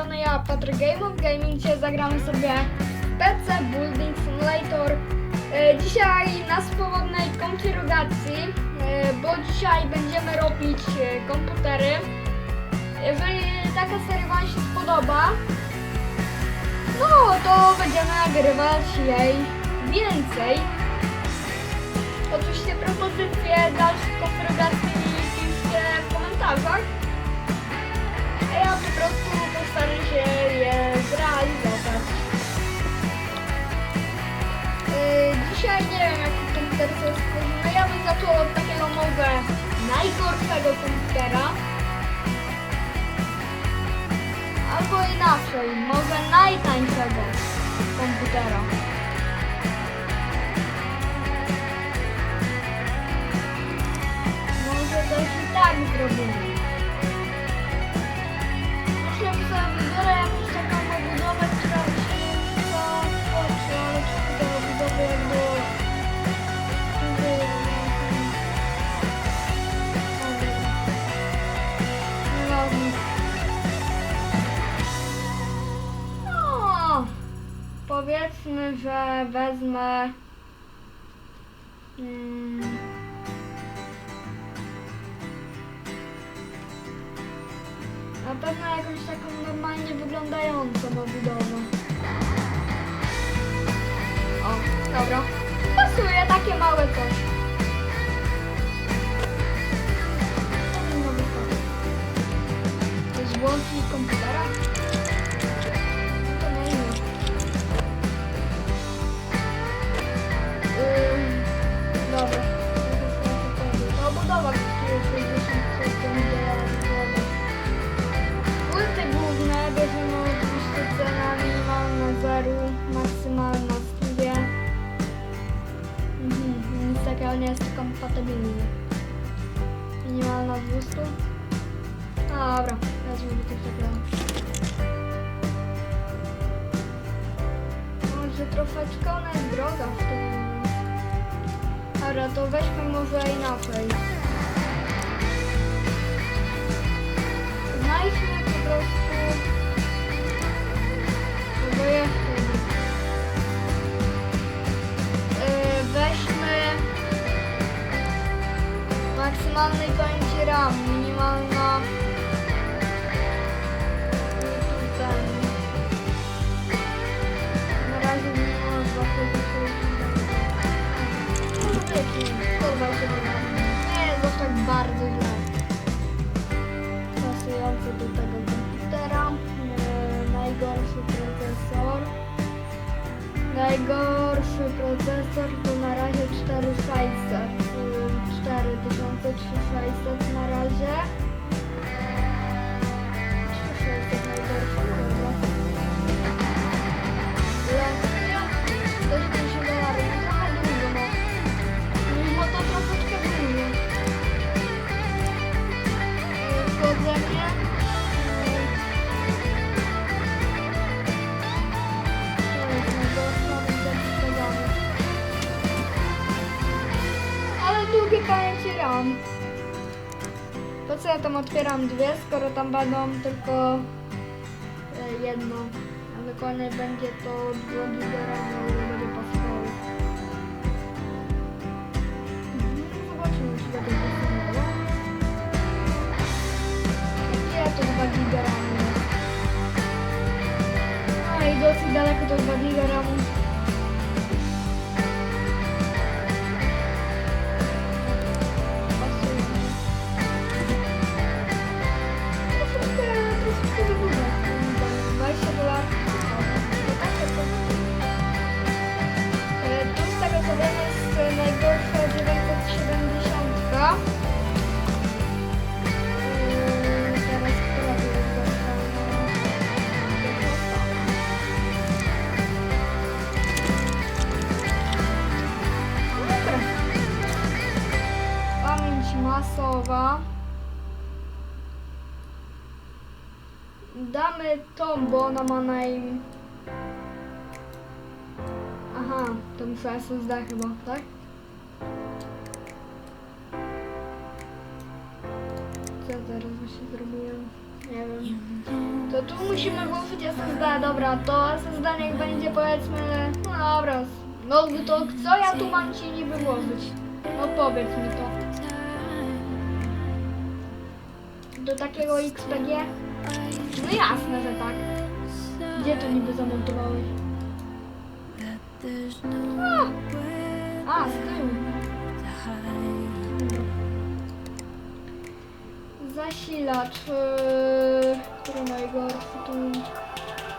strony ja, Patryk Game of Gaming. Dzisiaj zagramy sobie PC Building Simulator. E, Dzisiaj na swobodnej konfiguracji, e, bo dzisiaj będziemy robić e, komputery. Jeżeli taka seria Wam się spodoba, no to będziemy nagrywać jej więcej. Oczywiście propozycje dalszych konfiguracji piszcie w komentarzach. Ja po prostu postaram się je zrealizować. Yy, dzisiaj nie wiem jaki komputer sobie stworzymy. Ja bym zaczął od takiego może najgorszego komputera. Albo inaczej, może najtańszego komputera. Może też i tak zrobimy. Powiedzmy, że wezmę... Mm, Na pewno jakąś taką normalnie wyglądającą obudowę. O, dobra. Ona jest droga w tym. Dobra, to weźmy może inaczej. Znajdźmy po prostu... Albo jeszcze. Yy, weźmy maksymalnej pamięci RAM, minimalna guys. Tam otwieram dwie, skoro tam będą tylko e, jedno. A dokładnie będzie to 2 giga RAM, ile będzie pasowało. Mhm, Zobaczymy, czy będzie pasowało. Gdzie to 2 giga ramu jest? No i dosyć daleko to 2 giga Damy tą, bo ona ma naj... Aha, to muszę SSD chyba, tak? Co teraz właśnie zrobiłem? Nie wiem. To tu musimy włożyć SSD, dobra, to SSD niech będzie powiedzmy, no dobra, no to co ja tu mam ci niby włożyć? No powiedz mi to. Do takiego XPG? No jasne, że tak. Gdzie to niby zamontowałeś? A, a z tyłu. Zasilacz, yy, który najgorszy tu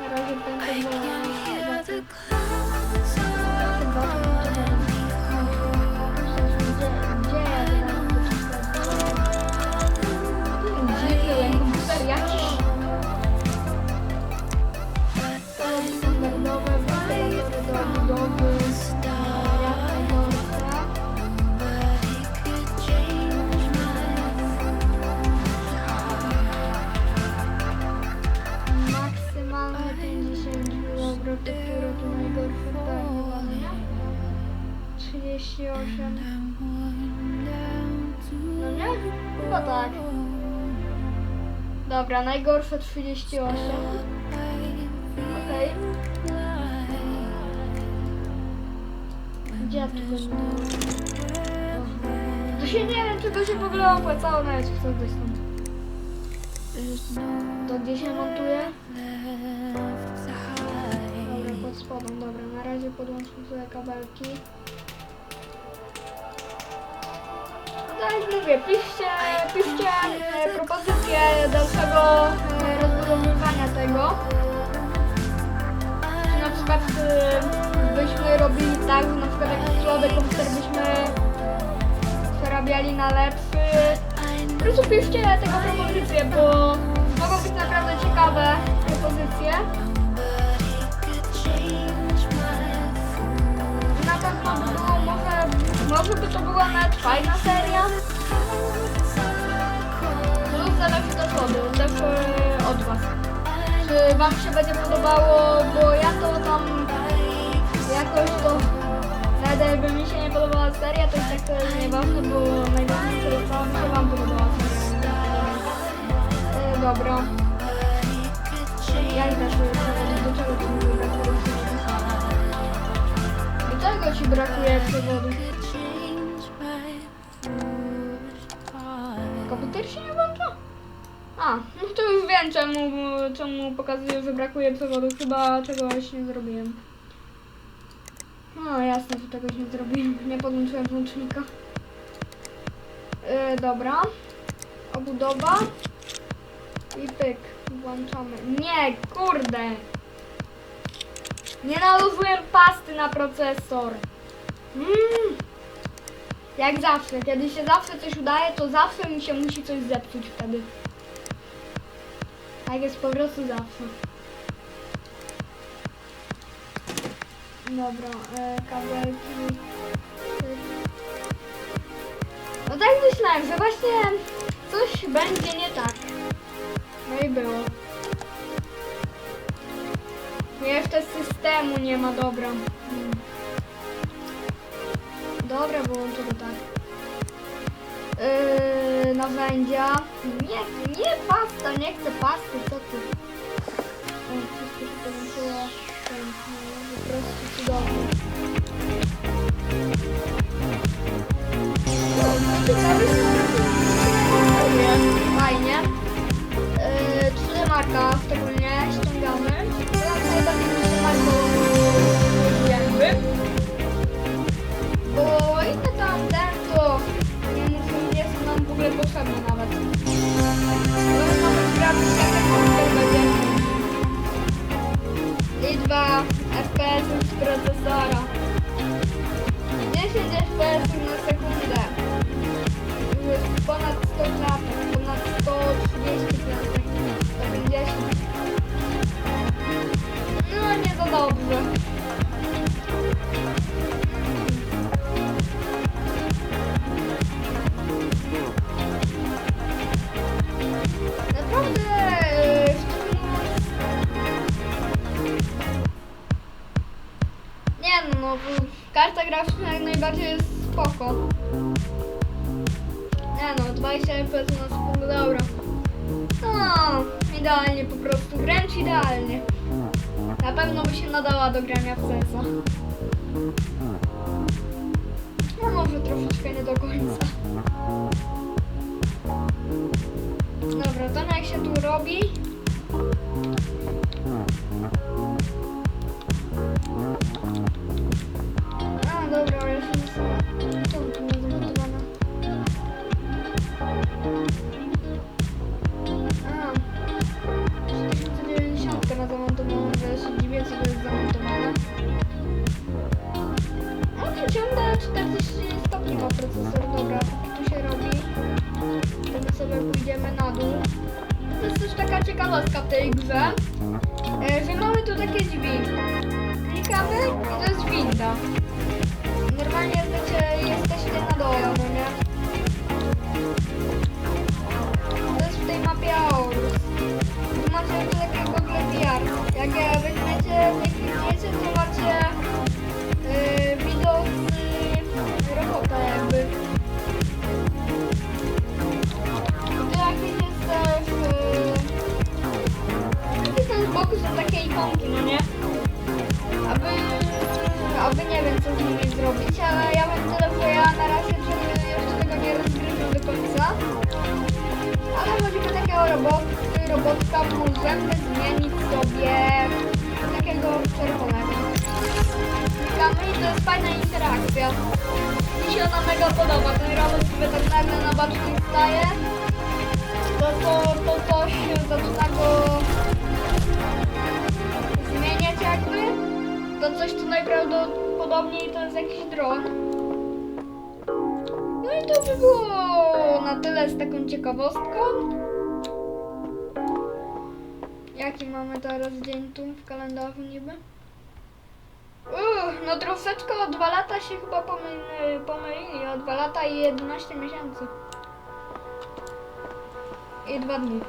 na razie to Gdzie, Dobra, najgorsze 38. Okej. Gdzie tu będę? To się nie wiem, czy to się w ogóle opłacało nawet gdzieś tam. To gdzie się montuje? Dobra, pod spodem, dobra, na razie podłączmy sobie kabelki. Jak mówię, piszcie, piszcie e, propozycje dalszego e, rozbudowywania tego. Na przykład e, byśmy robili tak, że na przykład jakiś słaby komputer byśmy przerabiali na lepszy. Po prostu piszcie tego propozycje, bo mogą być naprawdę ciekawe propozycje. Na pewno by było może, może by to była nawet fajna seria. Lub zależy też od, też e, od Was. Czy Wam się będzie podobało, bo ja to tam jakoś to nawet jakby mi się nie podobała seria, to jest tak nieważne, bo najważniejsze jest to, się Wam podobała seria. Dobra. Czemu pokazuje, że brakuje przewodu. Chyba czegoś nie zrobiłem. No jasne, że czegoś nie zrobiłem. Nie podłączyłem włącznika. Yy, dobra. Obudowa. I pyk. Włączamy. Nie, kurde. Nie nałożyłem pasty na procesor. Mm. Jak zawsze, kiedy się zawsze coś udaje, to zawsze mi się musi coś zepsuć wtedy. Tak jest po prostu zawsze. Dobra, e, kabelki. No tak myślałem, że właśnie coś będzie nie tak. No i było. Jeszcze systemu nie ma, dobra. Hmm. Dobra, wyłączę to tak. Yy, narzędzia. Nie, nie pasta, nie chcę pasty, co ty? O, wszystko Fajnie. Yy, trzymarka szczególnie ściągamy. Teraz najbardziej potrzebne sprawdzić jaki komputer będzie. Liczba FPS z procesora. 10 FPS na sekundę. Ponad 100 klatek, no, karta graficzna jak najbardziej jest spoko. Nie no, 20 FPS na sekundę, dobra. No, idealnie po prostu. Być idealnie. Na pewno by się nadała do grania w sensa. No może troszeczkę nie do końca. Dobra, to jak się tu robi? My sobie pójdziemy na dół. To jest też taka ciekawostka w tej grze, e, że mamy tu takie drzwi. Klikamy i to jest winda. Normalnie jesteście, jesteście na dole, no nie? Aby nie wiem co z nimi zrobić, ale ja bym tyle, ja na razie jeszcze tego nie rozgryzłem do końca. Ale możemy takiego robot, robotka możemy zmienić sobie takiego czerwonego. Klikamy i to jest fajna interakcja. Mi się ona mega podoba. Ten robot sobie tak nagle na bacznik staje. To, to, to coś jakiś dron. No i to by było na tyle z taką ciekawostką. Jaki mamy teraz dzień tu w kalendarzu niby? Uch, no troszeczkę o dwa lata się chyba pomy- pomylili. O dwa lata i 11 miesięcy. I dwa dni.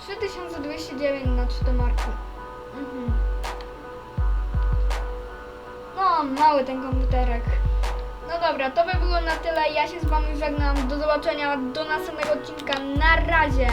3209 na 3 marki. Mhm. Mały ten komputerek. No dobra, to by było na tyle. Ja się z wami żegnam. Do zobaczenia do następnego odcinka. Na razie!